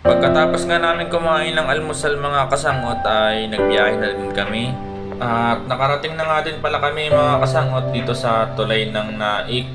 Pagkatapos nga namin kumain ng almusal mga kasangot ay nagbiyahe na din kami. At nakarating na nga din pala kami mga kasangot dito sa tulay ng Naik.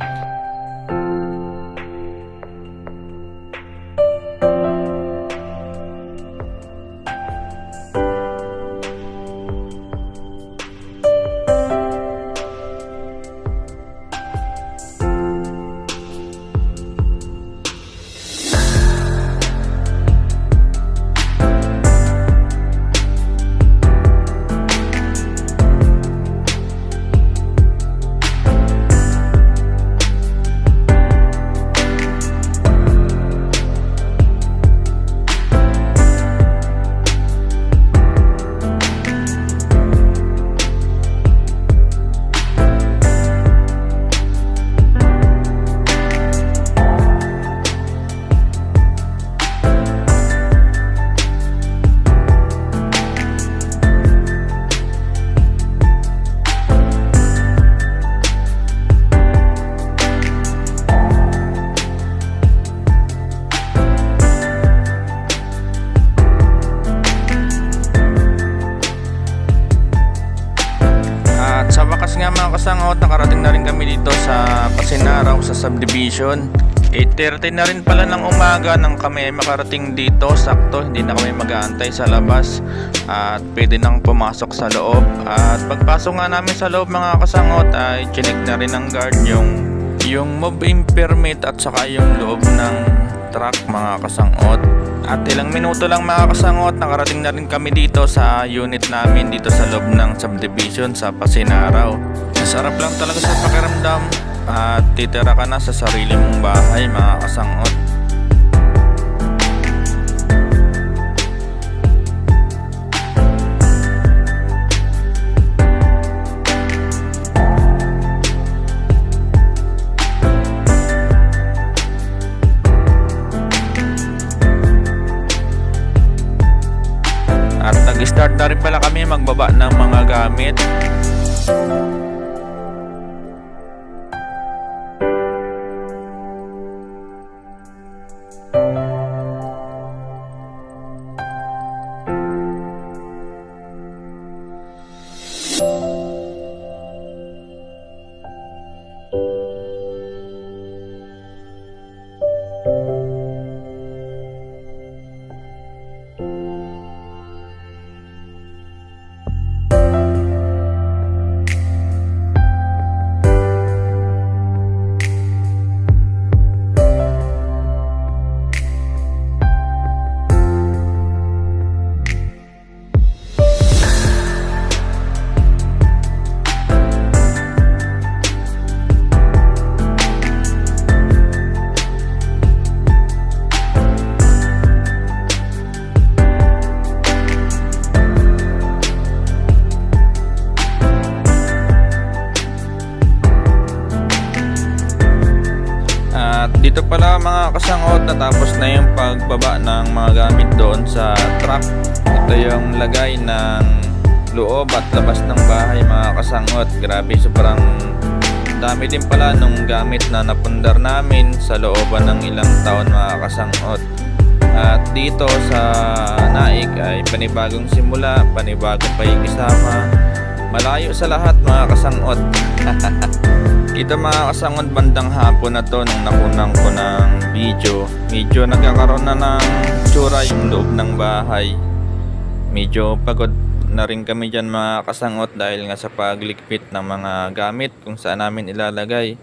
Sa wakas nga mga kasangot, nakarating na rin kami dito sa Pasinaraw sa subdivision. 8.30 na rin pala ng umaga nang kami ay makarating dito. Sakto, hindi na kami mag-aantay sa labas. At pwede nang pumasok sa loob. At pagpasok nga namin sa loob mga kasangot ay chinik na rin ng guard yung, yung moving permit at saka yung loob ng truck mga kasangot. At ilang minuto lang mga kasangot, nakarating na rin kami dito sa unit namin dito sa loob ng subdivision sa Pasinaraw. Masarap lang talaga sa pakiramdam at titira ka na sa sarili mong bahay mga kasangot. Nag-start na rin pala kami magbaba ng mga gamit. At dito pala mga kasangot natapos na yung pagbaba ng mga gamit doon sa truck. Ito yung lagay ng loob at labas ng bahay mga kasangot. Grabe sobrang dami din pala nung gamit na napundar namin sa looban ng ilang taon mga kasangot. At dito sa Naik ay panibagong simula, panibagong pakikisama. Malayo sa lahat mga kasangot. Ito mga kasangon bandang hapon na to nung nakunang ko ng video. Medyo nagkakaroon na ng tsura yung loob ng bahay. Medyo pagod na rin kami dyan mga kasangot dahil nga sa paglikpit ng mga gamit kung saan namin ilalagay.